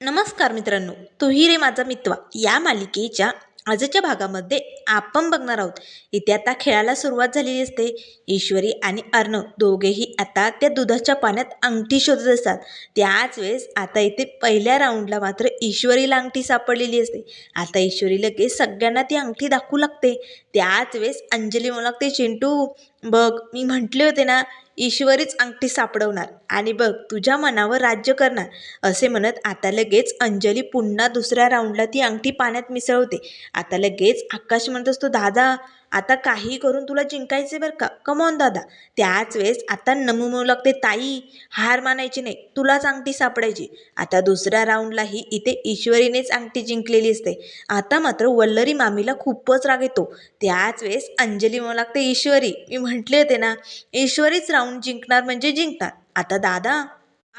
नमस्कार मित्रांनो तुही रे माझा मित्वा. या मालिकेच्या आजच्या भागामध्ये आपण बघणार आहोत. इथे आता खेळाला सुरुवात झालेली असते. ईश्वरी आणि अर्णव दोघेही आता त्या दुधाच्या पाण्यात अंगठी शोधत असतात. त्याच वेळेस आता इथे पहिल्या राऊंडला मात्र ईश्वरीला अंगठी सापडलेली असते. आता ईश्वरी लगेच सगळ्यांना ती अंगठी दाखवू लागते. त्याच वेळेस अंजली म्हणू लागते चिंटू बघ मी म्हटले होते ना ईश्वरीच अंगठी सापडवणार. आणि बघ तुझ्या मनावर राज्य करणार असे म्हणत आता लगेच अंजली पुन्हा दुसऱ्या राऊंडला ती अंगठी पाण्यात मिसळवते. आता लगेच आकाश म्हणत असतो दादा आता काही करून तुला जिंकायचे बरं का? कमॉन दादा. त्याच वेळेस आता नमू म्हणू लागते ताई हार मानायची नाही तुलाच अंगठी सापडायची. आता दुसऱ्या राऊंडलाही इथे ईश्वरीनेच अंगठी जिंकलेली असते. आता मात्र वल्लरी मामीला खूपच राग येतो. त्याच वेळेस अंजली म्हणू लागते ईश्वरी मी म्हटले होते ना ईश्वरीच राऊंड जिंकणार म्हणजे जिंकणार आता दादा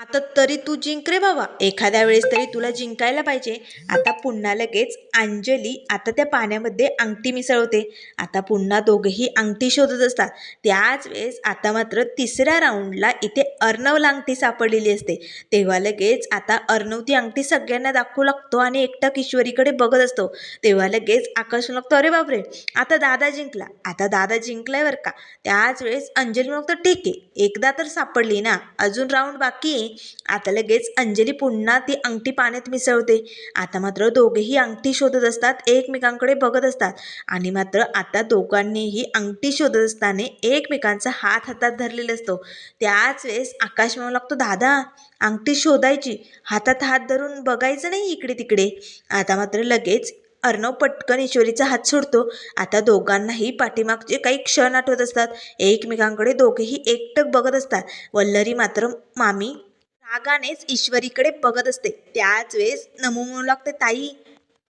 आता तरी तू जिंक रे बाबा. एखाद्या वेळेस तरी तुला जिंकायला पाहिजे. आता पुन्हा लगेच अंजली आता त्या पाण्यामध्ये अंगठी मिसळवते आता पुन्हा दोघेही अंगठी शोधत असतात. त्याच वेळेस आता मात्र तिसऱ्या राऊंडला इथे अर्णवला अंगठी सापडलेली असते. तेव्हा लगेच आता अर्णव ती अंगठी सगळ्यांना दाखवू लागतो आणि एकटा किशोरीकडे बघत असतो. तेव्हा लगेच आकाश लागतो अरे बापरे! आता दादा जिंकला. आता दादा जिंकलाय बरं का? त्याच वेळेस अंजली म्हणतो ठीक आहे. एकदा तर सापडली ना. अजून राऊंड बाकी आहे. आता लगेच अंजली पुन्हा ती अंगठी पाण्यात मिसळते. आता मात्र दोघेही अंगठी शोधत असतात एकमेकांकडे बघत असतात. आणि मात्र आता दोघांनीही अंगठी शोधत असताना एकमेकांचा हात हातात धरलेला असतो. त्याच वेळेस आकाश म्हणू लागतो दादा अंगठी शोधायची. हातात हात धरून बघायचं नाही इकडे तिकडे आता मात्र लगेच अर्णव पटकन ईश्वरीचा हात सोडतो. आता दोघांनाही पाठीमागचे काही क्षण आठवत असतात. एकमेकांकडे दोघेही एकटक बघत असतात. वल्लरी मात्र मामी रागानेच ईश्वरीकडे बघत असते. त्याच वेळेस नमू म्हणू लागते ताई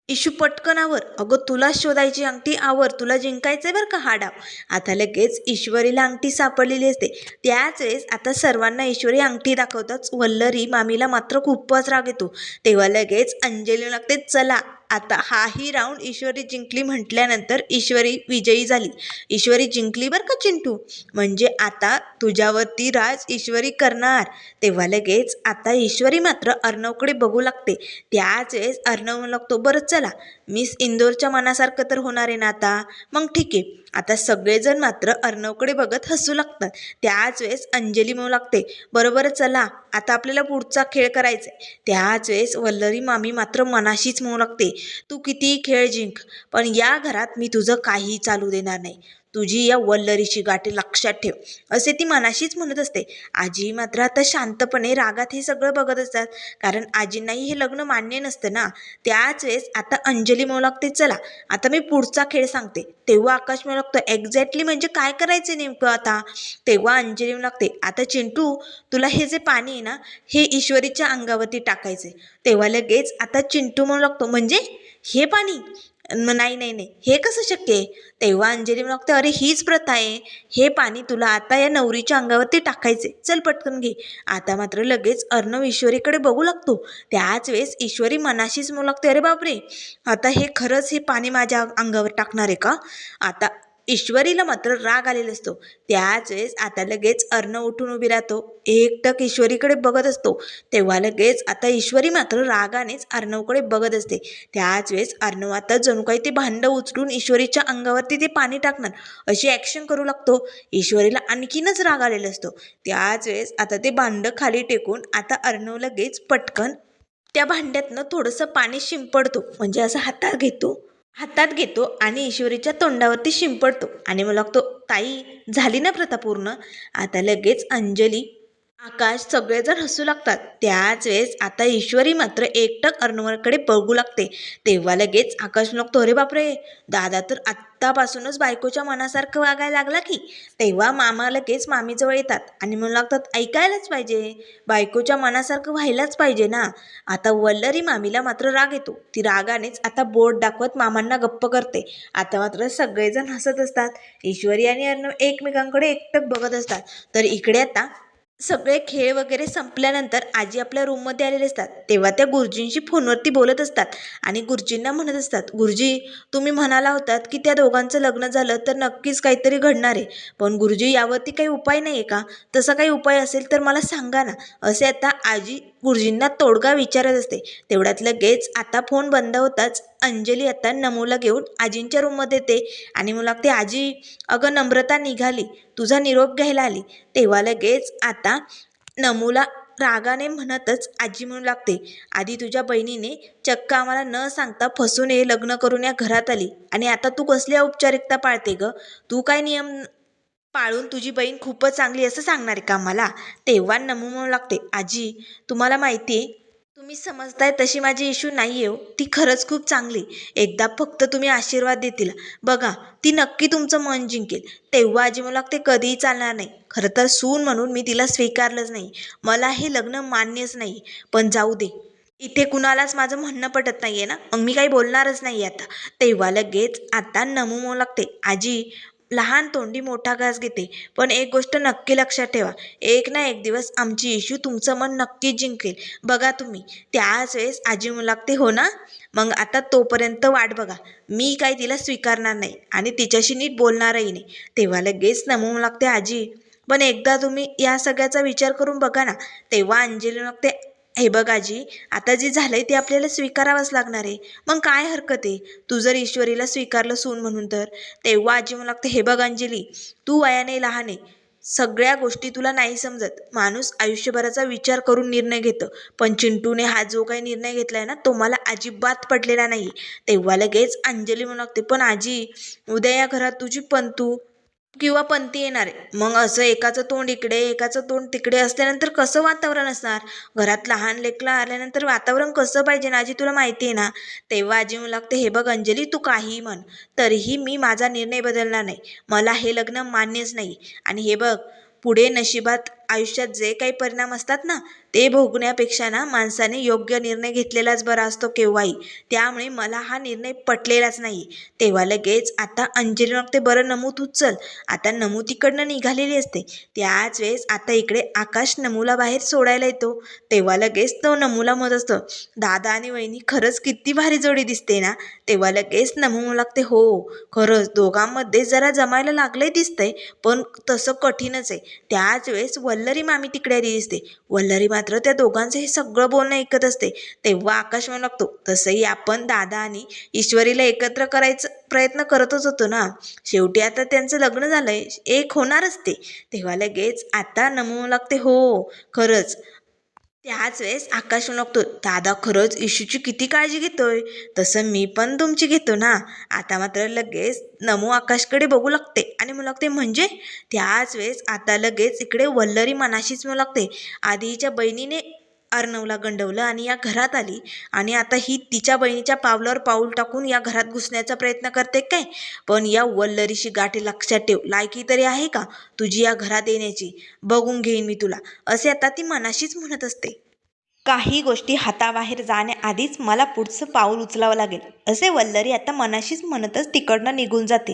इशू पटकन आवर. अगं तुला शोधायची अंगठी आवर. तुला जिंकायचंय बरं का हा डाव आता लगेच ईश्वरीला अंगठी सापडलेली असते. त्याच वेळेस आता सर्वांना ईश्वरी अंगठी दाखवताच वल्लरी मामीला मात्र खूपच राग येतो. तेव्हा लगेच अंजली लागते चला आता हाही राऊंड ईश्वरी जिंकली म्हटल्यानंतर ईश्वरी विजयी झाली. ईश्वरी जिंकली बरं का चिंटू? म्हणजे आता तुझ्यावरती राज ईश्वरी करणार. तेव्हा लगेच आता ईश्वरी मात्र अर्णवकडे बघू लागते. त्याच वेळेस अर्णव लागतो बरं चला. मिस इंदोरच्या मनासारखं तर होणार आहे ना आता? मग ठीक आहे. आता सगळेजण मात्र अर्णवकडे बघत हसू लागतात. त्याच वेळेस अंजली म्हणू लागते बरोबर चला आता आपल्याला पुढचा खेळ करायचा आहे. त्याच वेळेस वल्लरी मामी मात्र मनाशीच म्हणू लागते तू कितीही खेळ जिंक पण या घरात मी तुझं काही चालू देणार नाही. तुझी या वल्लरीची गाठी लक्षात ठेव. असे ती मनाशीच म्हणत असते. आजी मात्र आता शांतपणे रागात हे सगळं बघत असतात. कारण आजींनाही हे लग्न मान्य नसतं ना. त्याच वेळेस आता अंजली म्हणू लागते चला आता मी पुढचा खेळ सांगते. तेव्हा आकाश म्हणू लागतो एक्झॅक्टली म्हणजे काय करायचं नेमकं आता? तेव्हा अंजली म्हणू लागते आता चिंटू तुला हे जे पाणी आहे ना हे ईश्वरीच्या अंगावरती टाकायचे तेव्हा लगेच आता चिंटू म्हणू लागतो म्हणजे? हे पाणी? नाही नाही नाही. हे कसं शक्य आहे? तेव्हा अंजली म्हणते अरे हीच प्रथा आहे. हे पाणी तुला आता या नवरीच्या अंगावरती टाकायचे चल पटकन घे. आता मात्र लगेच अर्णव ईश्वरीकडे बघू लागतो. त्याच वेळेस ईश्वरी मनाशीच म्हणू लागते अरे बापरे! आता हे खरंच हे पाणी माझ्या अंगावर टाकणार आहे का? आता ईश्वरीला मात्र राग आलेला असतो. त्याच वेळेस आता लगेच अर्णव उठून उभी राहतो. एकटक ईश्वरीकडे बघत असतो. तेव्हा लगेच आता ईश्वरी मात्र रागानेच अर्णवकडे बघत असते. त्याच वेळेस अर्णव आता जणू काही ते भांडं उचलून ईश्वरीच्या अंगावरती ते पाणी टाकणार. अशी ॲक्शन करू लागतो. ईश्वरीला आणखीनच राग आलेला असतो. त्याच वेळेस आता ते भांडं खाली टेकून आता अर्णव लगेच पटकन त्या भांड्यातनं थोडंसं पाणी शिंपडतो. म्हणजे असं हातात घेतो. हातात घेतो आणि ईश्वरीच्या तोंडावरती शिंपडतो. आणि मग लागतो ताई झाली ना प्रथा पूर्ण? आता लगेच अंजली आकाश सगळेजण हसू लागतात. त्याच वेळेस आता ईश्वरी मात्र एकटक अर्णवकडे बघू लागते. तेव्हा लगेच आकाश म्हणतो अरे बापरे! दादा तर आत्तापासूनच बायकोच्या मनासारखं वागायला लागला की. तेव्हा मामा लगेच मामीजवळ येतात आणि म्हणू लागतात ऐकायलाच पाहिजे. बायकोच्या मनासारखं व्हायलाच पाहिजे ना. आता वल्लरी मामीला मात्र राग येतो. ती रागानेच आता बोट दाखवत मामांना गप्प करते. आता मात्र सगळेजण हसत असतात. ईश्वरी आणि अर्णव एकमेकांकडे एकटक बघत असतात. तर इकडे आता सगळे खेळ वगैरे संपल्यानंतर आजी आपल्या रूममध्ये आलेले असतात. तेव्हा त्या गुरुजींशी फोनवरती बोलत असतात आणि गुरुजींना म्हणत असतात गुरुजी तुम्ही म्हणाला होतात की त्या दोघांचं लग्न झालं तर नक्कीच काहीतरी घडणार आहे. पण गुरुजी यावरती काही उपाय नाही आहे का? तसा काही उपाय असेल तर मला सांगा ना. असे आता आजी गुरुजींना तोडगा विचारत असते. तेवढ्यात लगेच आता फोन बंद होताच अंजली आता नमूला घेऊन आजींच्या रूममध्ये येते. आणि मला लागते आजी अगं नम्रता निघाली. तुझा निरोप घ्यायला आली. तेव्हा लगेच आता नमूला रागाने म्हणतच आजी म्हणू लागते आधी तुझ्या बहिणीने चक्क आम्हाला न सांगता फसून हे लग्न करून या घरात आली. आणि आता तू कसली औपचारिकता पाळते ग? तू काय नियम पाळून तुझी बहीण खूपच चांगली असं सांगणार आहे का मला? तेव्हा नमू म्हणू लागते आजी तुम्हाला माहिती आहे तुम्ही समजताय तशी माझी इशू नाही आहे हो. ती खरंच खूप चांगली. एकदा फक्त तुम्ही आशीर्वाद देतील. बघा ती नक्की तुमचं मन जिंकेल. तेव्हा आजी मला ते कधीही चालणार नाही. खरं तर सून म्हणून मी तिला स्वीकारलंच नाही. मला हे लग्न मान्यच नाही. पण जाऊ दे. इथे कुणालाच माझं म्हणणं पटत नाही आहे ना? मग मी काही बोलणारच नाही आता. तेव्हा लगेच आता नमू लागते आजी लहान तोंडी मोठा घास घेते. पण एक गोष्ट नक्की लक्षात ठेवा. एक ना एक दिवस आमची इशू तुमचं मन नक्की जिंकेल. बघा तुम्ही त्याच वेळेस आजी मुलागते लागते हो ना? मग आता तोपर्यंत वाट बघा. मी काही तिला स्वीकारणार नाही आणि तिच्याशी नीट बोलणारही नाही. तेव्हा लगेच नमू लागते आजी. पण एकदा तुम्ही या सगळ्याचा विचार करून बघा ना. तेव्हा अंजली म्हणू लागते हे बघ आजी आता जे झालंय ते आपल्याला स्वीकारावंच लागणार आहे. मग काय हरकत आहे? तू जर ईश्वरीला स्वीकारलं सून म्हणून तर. तेव्हा आजी म्हणू लागते हे बघ अंजली तू वयाने लहान आहे. सगळ्या गोष्टी तुला नाही समजत. माणूस आयुष्यभराचा विचार करून निर्णय घेतं. पण चिंटूने हा जो काही निर्णय घेतलाय ना तो मला अजिबात पडलेला नाही. तेव्हा लगेच अंजली म्हणू लागते पण आजी उद्या या घरात तुझी पण तू किंवा पंथी येणार मग असं एकाचं तोंड इकडे एकाचं तोंड तिकडे असल्यानंतर कसं वातावरण असणार? घरात लहान लेकला आल्यानंतर वातावरण कसं पाहिजे? ना आजी तुला माहिती आहे ना? तेव्हा आजी म्हणू लागते हे बघ अंजली तू काहीही म्हण. तरीही मी माझा निर्णय बदलणार नाही. मला हे लग्न मान्यच नाही. आणि हे बघ पुढे नशिबात आयुष्यात जे काही परिणाम असतात ना ते भोगण्यापेक्षा ना माणसाने योग्य निर्णय घेतलेलाच बरा असतो केव्हाही. त्यामुळे मला हा निर्णय पटलेलाच नाही. तेव्हा लगेच आता अंजली ते बरं नमूत उचल. आता नमू तिकडनं निघालेली असते. त्याच वेळेस आता इकडे आकाश नमूला बाहेर सोडायला येतो. तेव्हा लगेच तो नमूला मत असतो दादा आणि वहिनी खरंच किती भारी जोडी दिसते ना. तेव्हा लगेच नमू लागते हो खरंच दोघांमध्ये जरा जमायला लागलंय दिसतंय पण तसं कठीणच आहे. त्याच वेळेस वल्लरी मामी तिकडे आली दिसते. वल्लरी मात्र त्या दोघांचं हे सगळं बोलणं ऐकत असते. तेव्हा आकाश म्हणू लागतो. तसंही आपण दादा आणि ईश्वरीला एकत्र करायचं प्रयत्न करतच होतो ना. शेवटी आता त्यांचं लग्न झालंय. एक होणारच ते तेव्हा लगेच आता नमू लागते. हो खरंच. त्याच वेळेस आकाश लागतो दादा खरंच इशूची किती काळजी घेतोय. तसं मी पण तुमची घेतो ना. आता मात्र लगेच नमू आकाशकडे बघू लागते. आणि मला लागते म्हणजे? त्याच वेळेस आता लगेच इकडे वल्लरी मनाशीच म्हणू लागते. आधीच्या बहिणीने अर्णवला गंडवलं आणि या घरात आली. आणि आता ही तिच्या बहिणीच्या पावलावर पाऊल टाकून या घरात घुसण्याचा प्रयत्न करते काय? पण या वल्लरीशी गाठी लक्षात ठेव. लायकी तरी आहे का तुझी या घरात येण्याची? बघून घेईन मी तुला. असे आता ती मनाशीच म्हणत असते. काही गोष्टी हाताबाहेर जाण्याआधीच मला पुढचं पाऊल उचलावं लागेल. असे वल्लरी आता मनाशीच म्हणतच तिकडनं निघून जाते.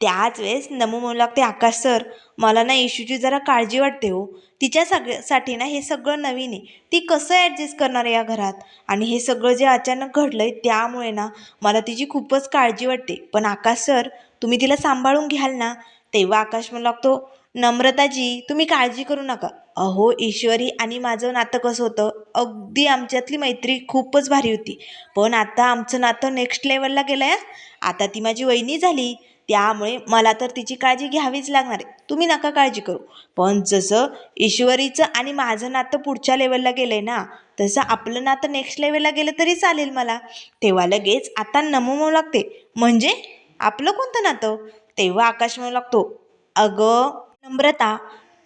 त्याच वेळेस नमू म्हणू लागते आकाश सर मला ना इशूची जरा काळजी वाटते हो. तिच्या सगळ्यासाठी ना हे सगळं नवीन आहे. ती कसं ॲडजस्ट करणार आहे या घरात? आणि हे सगळं जे अचानक घडलं आहे त्यामुळे ना मला तिची खूपच काळजी वाटते. पण आकाश सर तुम्ही तिला सांभाळून घ्याल ना? तेव्हा आकाश म्हणू लागतो नम्रताजी तुम्ही काळजी करू नका. अहो ईश्वरी आणि माझं नातं कसं होतं? अगदी आमच्यातली मैत्री खूपच भारी होती. पण आता आमचं नातं नेक्स्ट लेवलला गेलं आहे आता ती माझी वहिनी झाली. त्यामुळे मला तर तिची काळजी घ्यावीच लागणार आहे. तुम्ही नका काळजी करू. पण जसं ईश्वरीचं आणि माझं नातं पुढच्या लेवलला गेलं आहे ना तसं आपलं नातं नेक्स्ट लेवलला गेलं तरी चालेल मला. तेव्हा लगेच आता नमू म्हणू लागते. म्हणजे आपलं कोणतं नातं? तेव्हा आकाश म्हणू लागतो. अगं नम्रता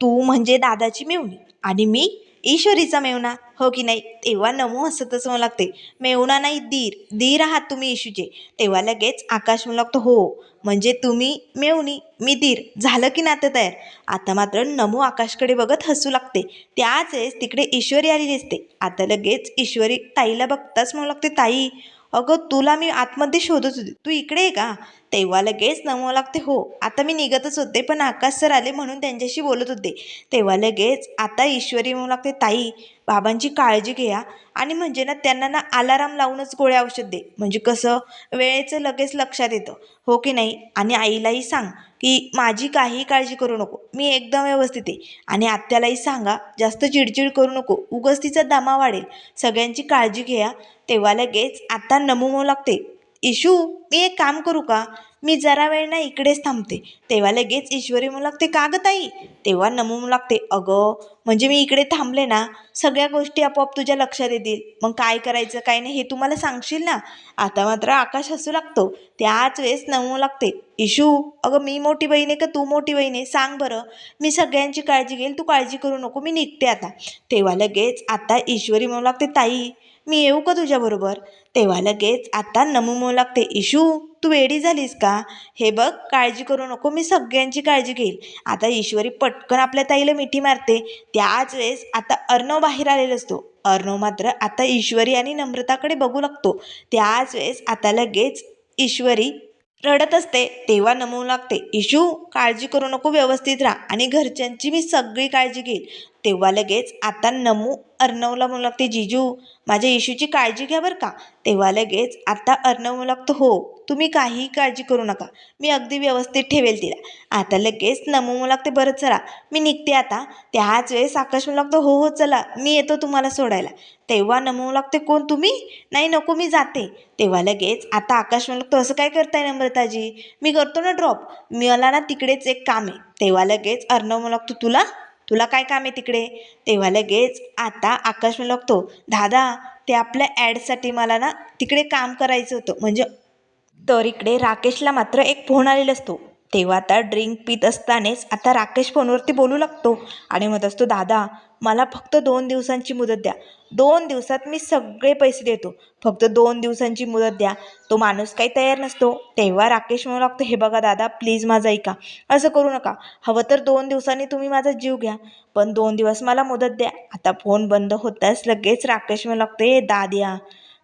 तू म्हणजे दादाची मेवणी आणि मी ईश्वरीचा मेवणा. हो की नाही? तेव्हा नमू हसतच म्हणू लागते. मेवणा नाही दीर दीर आहात तुम्ही इशूचे तेव्हा लगेच आकाश म्हणू लागतो हो. म्हणजे तुम्ही मेवणी मी दीर झालं की नातं तयार. आता मात्र नमू आकाशकडे बघत हसू लागते. त्याच वेळेस तिकडे ईश्वरी आली दिसते. आता लगेच ईश्वरी ताईला बघताच म्हणू लागते ताई अगं तुला मी आतमध्ये शोधत होते. तू इकडे आहे का? तेव्हा लगेच नमू लागते. हो आता मी निघतच होते पण आकाश सर आले म्हणून त्यांच्याशी बोलत होते. तेव्हा लगेच आता ईश्वरी म्हणू लागते ताई बाबांची काळजी घ्या आणि म्हणजे ना त्यांना ना अलाराम लावूनच गोळ्या औषध दे. म्हणजे कसं? वेळेचं लगेच लक्षात येतं. हो की नाही? आणि आईलाही सांग की माझी काहीही काळजी करू नको. मी एकदम व्यवस्थित आहे. आणि आत्यालाही सांगा जास्त चिडचिड करू नको. उगस्तीचा तिचा दमा वाढेल. सगळ्यांची काळजी घ्या. तेव्हा लगेच आता नमू लागते इशू मी एक काम करू का? मी जरा वेळ ना इकडेच थांबते. तेव्हा लगेच ईश्वरी म्हणू लागते का गं ताई? तेव्हा नमू म्हणू लागते अगं म्हणजे मी इकडे थांबले ना सगळ्या गोष्टी आपोआप तुझ्या लक्षात येतील. मग काय करायचं काय नाही हे तू मला सांगशील ना? आता मात्र आकाश हसू लागतो. त्याच वेळेस नमू लागते इशू अगं मी मोठी बहीण आहे का? तू मोठी बहीण आहे. सांग बरं. मी सगळ्यांची काळजी घेईल. तू काळजी करू नको. मी निघते आता. तेव्हा लगेच आता ईश्वरी म्हणू लागते ताई मी येऊ का तुझ्याबरोबर तेव्हा लगेच आता नमू म्हणू लागते. इशू तू वेडी झालीस का? हे बघ काळजी करू नको. मी सगळ्यांची काळजी घेईल. आता ईश्वरी पटकन आपल्या ताईला मिठी मारते. त्याच वेळेस आता अर्णव बाहेर आलेला असतो. अर्णव मात्र आता ईश्वरी आणि नम्रताकडे बघू लागतो. त्याच वेळेस आता लगेच ईश्वरी रडत असते. तेव्हा नमवू लागते. इशू काळजी करू नको. व्यवस्थित राहा. आणि घरच्यांची मी सगळी काळजी घेईल. तेव्हा लगेच आता नमू अर्णवला म्हणू लागते जिजू माझ्या इशूची काळजी घ्या बरं का. तेव्हा लगेच आता अर्णव म्हणू लागतो हो तुम्ही काहीही काळजी करू नका. मी अगदी व्यवस्थित ठेवेल तिला. आता लगेच नमू म्हणू लागते बरं चला. मी निघते आता. त्याच वेळेस आकाश म्हणू लागतो हो हो चला. मी येतो तुम्हाला सोडायला. तेव्हा नमू लागते कोण तुम्ही? नाही नको मी जाते. तेव्हा लगेच आता आकाश म्हणू लागतो असं काय करताय नम्रताजी? मी करतो ना ड्रॉप. मला ना तिकडेच एक काम आहे. तेव्हा लगेच अर्णव म्हणू लागतो तुला तुला काय काम आहे तिकडे? तेव्हा लगेच आता आकाश म्हणू लागतो दादा ते आपल्या ॲडसाठी मला ना तिकडे काम करायचं होतं. म्हणजे तर इकडे राकेशला मात्र एक फोन आलेला असतो. तेव्हा आता ड्रिंक पित असतानाच आता राकेश फोनवरती बोलू लागतो आणि म्हणत असतो दादा मला फक्त दोन दिवसांची मुदत द्या. दोन दिवसात मी सगळे पैसे देतो. फक्त दोन दिवसांची मुदत द्या. तो माणूस काही तयार नसतो. तेव्हा राकेश म्हणू लागतो हे बघा दादा प्लीज माझं ऐका. असं करू नका. हवं तर दोन दिवसांनी तुम्ही माझा जीव घ्या. पण दोन दिवस मला मुदत द्या. आता फोन बंद होताच लगेच राकेश म्हणू लागतो ए दाद्या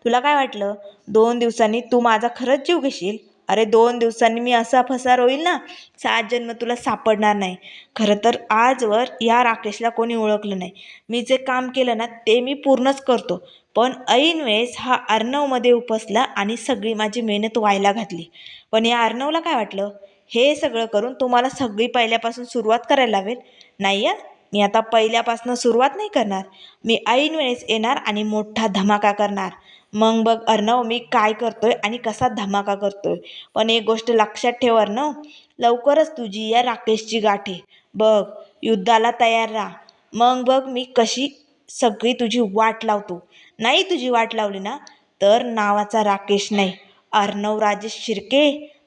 तुला काय वाटलं? दोन दिवसांनी तू माझा खरंच जीव घेशील? अरे दोन दिवसांनी मी असा फसार होईल ना सात जन्म तुला सापडणार नाही. खरं तर आजवर या राकेशला कोणी ओळखलं नाही. मी जे काम केलं ना ते मी पूर्णच करतो. पण ऐन वेळेस हा अर्णवमध्ये उपसला आणि सगळी माझी मेहनत व्हायला घातली. पण या अर्णवला काय वाटलं? हे सगळं करून तुम्हाला सगळी पहिल्यापासून सुरुवात करायला लावेल? नाही या? मी आता पहिल्यापासून सुरुवात नाही करणार. मी ऐन वेळेस येणार आणि मोठा धमाका करणार. मग बघ अर्णव मी काय करतो आहे आणि कसा धमाका करतो आहे पण एक गोष्ट लक्षात ठेव अर्णव लवकरच तुझी या राकेशची गाठ. आहे बघ युद्धाला तयार राहा. मग बघ मी कशी सगळी तुझी वाट लावतो. नाही तुझी वाट लावली ना तर नावाचा राकेश नाही. अर्णव राजेश शिर्के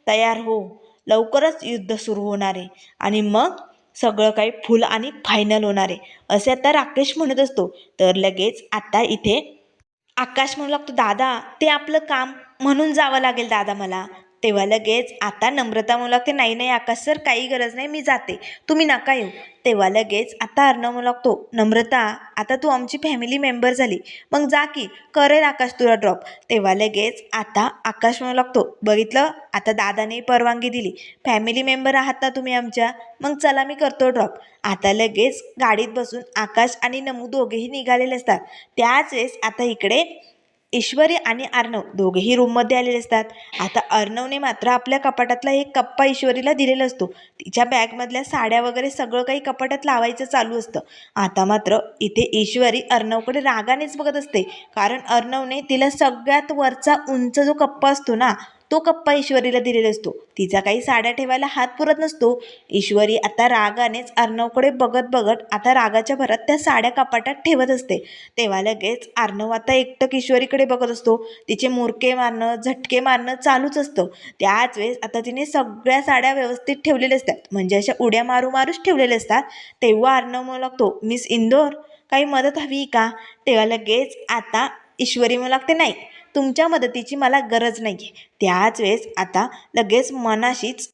तयार हो. लवकरच युद्ध सुरू होणार आहे. आणि मग सगळं काही फुल आणि फायनल होणार आहे. असे आता राकेश म्हणत असतो तर लगेच आता इथे आकाश म्हणू लागतो दादा ते आपलं काम म्हणून जावं लागेल दादा मला. तेव्हा लगेच आता नम्रता म्हणू लागते नाही नाही आकाश सर काही गरज नाही मी जाते. तुम्ही नका येऊ. तेव्हा लगेच आता अर्णव म्हणू लागतो नम्रता आता तू आमची फॅमिली मेंबर झाली. मग जा की करेल आकाश तुला ड्रॉप तेव्हा लगेच आता आकाश म्हणू लागतो बघितलं? आता दादाने परवानगी दिली. फॅमिली मेंबर आहात ना तुम्ही आमच्या? मग चला मी करतो ड्रॉप आता लगेच गाडीत बसून आकाश आणि नमू दोघेही निघालेले असतात. त्याच वेळेस आता इकडे ईश्वरी आणि अर्णव दोघेही रूममध्ये आलेले असतात. आता अर्णवने मात्र आपल्या कपाटातला एक कप्पा ईश्वरीला दिलेला असतो. तिच्या बॅगमधल्या साड्या वगैरे सगळं काही कपाटात लावायचं चालू असतं. आता मात्र इथे ईश्वरी अर्णवकडे रागानेच बघत असते. कारण अर्णवने तिला सगळ्यात वरचा उंच जो कप्पा असतो ना तो कप्पा ईश्वरीला दिलेला असतो. तिचा काही साड्या ठेवायला हात पुरत नसतो. ईश्वरी आता रागानेच अर्णवकडे बघत बघत आता रागाच्या भरात त्या साड्या कपाटात ठेवत असते. तेव्हा लगेच अर्णव आता एकटक ईश्वरीकडे बघत असतो. तिचे मुरके मारणं झटके मारणं चालूच असतं. त्याच वेळेस आता तिने सगळ्या साड्या व्यवस्थित ठेवलेल्या असतात. म्हणजे अशा उड्या मारू मारूच ठेवलेल्या असतात. तेव्हा अर्णव म्हणू लागतो मिस इंदोर काही मदत हवी का? तेव्हा लगेच आता ईश्वरी म्हणू लागते नाही तुमच्या मदतीची मला गरज नाही आहे त्याच वेळेस आता लगेच मनाशीच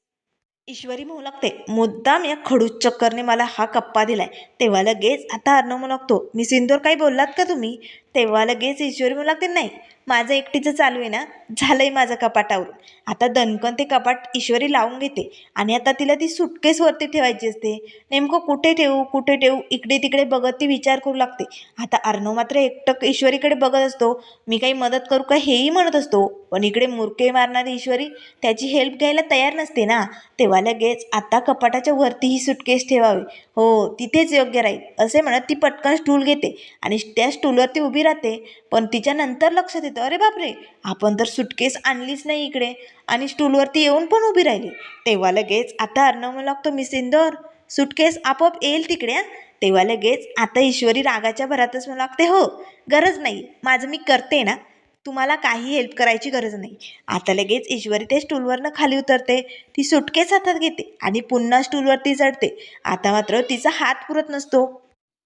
ईश्वरी म्हणू लागते. मुद्दाम या खडूस चक्करने मला हा कप्पा दिलाय. तेव्हा लगेच आता अर्णव म्हणू लागतो मी सिंदूर काही बोललात का तुम्ही? तेव्हा लगेच ईश्वरी म्हणू लागते नाही माझं एकटीचं चालू आहे ना झालं आहे माझं कपाटावरून आता दणकन ते कपाट ईश्वरी लावून घेते आणि आता तिला ती सुटकेसवरती ठेवायची असते. नेमकं कुठे ठेवू कुठे ठेवू इकडे तिकडे बघत ती विचार करू लागते. आता अर्णव मात्र एकटक ईश्वरीकडे बघत असतो. मी काही मदत करू का हेही म्हणत असतो. पण इकडे मुरके मारणारी ईश्वरी त्याची हेल्प घ्यायला तयार नसते ना. तेव्हा लगेच आता कपाटाच्या वरती ही सुटकेस ठेवावी. हो तिथेच योग्य राहील असे म्हणत ती पटकन स्टूल घेते आणि त्या स्टूलवरती उभी राहते. पण तिच्या नंतर लक्षात येतं अरे बापरे आपण तर सुटकेस आणलीच नाही इकडे. आणि स्टूलवरती येऊन पण उभी राहिली. तेव्हा लगेच आता अर्णव म्हणू लागतो मिस इंदोर. सुटकेस आपोआप येईल तिकडे तेव्हा लगेच आता ईश्वरी रागाच्या भरातच म्हणू लागते हो गरज नाही माझं मी करते ना. तुम्हाला काही हेल्प करायची गरज नाही. आता लगेच ईश्वरी ते स्टूलवरनं खाली उतरते. ती सुटकेच हातात घेते आणि पुन्हा स्टूलवरती चढते. आता मात्र तिचा हात पुरत नसतो.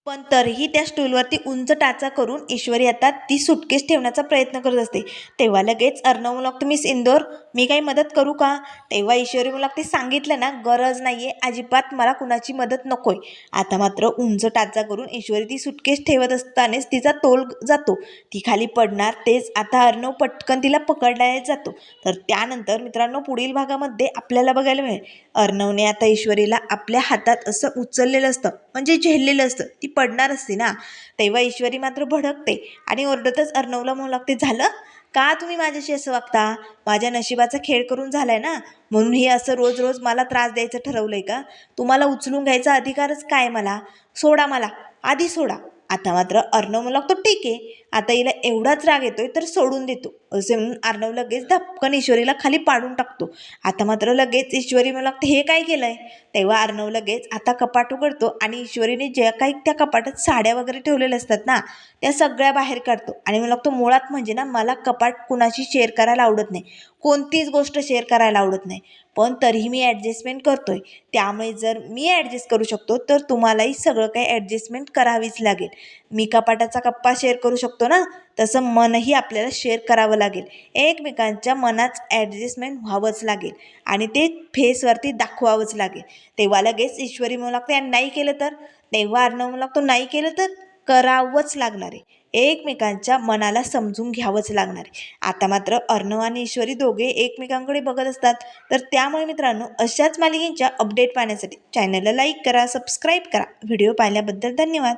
पण तरीही त्या स्टूलवरती उंच टाचा करून ईश्वरी आता ती सुटकेस ठेवण्याचा प्रयत्न करत असते. तेव्हा लगेच अर्णव लागतो मिस इंदोर मी काही मदत करू का? तेव्हा ईश्वरी मला ते सांगितलं ना गरज नाही आहे अजिबात मला कुणाची मदत नको आहे आता मात्र उंच टाचा करून ईश्वरी ती सुटकेस ठेवत असतानाच तिचा तोल जातो. ती खाली पडणार तेच आता अर्णव पटकन तिला पकडला जातो. तर त्यानंतर मित्रांनो पुढील भागामध्ये आपल्याला बघायला मिळेल. अर्णवने आता ईश्वरीला आपल्या हातात असं उचललेलं असतं म्हणजे झेललेलं असतं. ती पडणार असते ना. तेव्हा ईश्वरी मात्र भडकते आणि ओरडतच अर्णवला म्हणू लागते झालं? का तुम्ही माझ्याशी असं वागता? माझ्या नशिबाचा खेळ करून झालाय ना. म्हणून हे असं रोज रोज मला त्रास द्यायचं ठरवलंय का? तुम्हाला उचलून घ्यायचा अधिकारच काय मला? सोडा मला. आधी सोडा. आता मात्र अर्णव म्हणू लागतो ठीक आहे. आता हिला एवढाच राग येतोय तर सोडून देतो. असे म्हणून अर्णव लगेच धपकन ईश्वरीला खाली पाडून टाकतो. आता मात्र लगेच ईश्वरी मला लागते हे काय केलंय? तेव्हा अर्णव लगेच आता कपाट उघडतो आणि ईश्वरीने ज्या काही त्या कपाटात साड्या वगैरे ठेवलेल्या असतात ना त्या सगळ्या बाहेर काढतो. आणि मला लागतो मुळात म्हणजे ना मला कपाट कुणाशी शेअर करायला आवडत नाही. कोणतीच गोष्ट शेअर करायला आवडत नाही. पण तरीही मी ॲडजस्टमेंट करतोय. त्यामुळे जर मी ॲडजस्ट करू शकतो तर तुम्हालाही सगळं काही ॲडजस्टमेंट करावीच लागेल. मी कपाटाचा कप्पा शेअर करू शकतो ना? तसं मनही आपल्याला शेअर करावं लागेल. एकमेकांच्या मनात ॲडजस्टमेंट व्हावंच लागेल आणि ते फेसवरती दाखवावंच लागेल. तेव्हा लगेच ईश्वरी म्हणू लागते आणि नाही केलं तर? तेव्हा अर्णव म्हणू लागतो नाही केलं तर? करावंच लागणार आहे. एकमेकांच्या मनाला समजून घ्यावंच लागणार आहे. आता मात्र अर्णव आणि ईश्वरी दोघे एकमेकांकडे बघत असतात. तर त्यामुळे मित्रांनो अशाच मालिकेंच्या अपडेट पाहण्यासाठी चॅनलला लाईक करा सबस्क्राईब करा. व्हिडिओ पाहिल्याबद्दल धन्यवाद.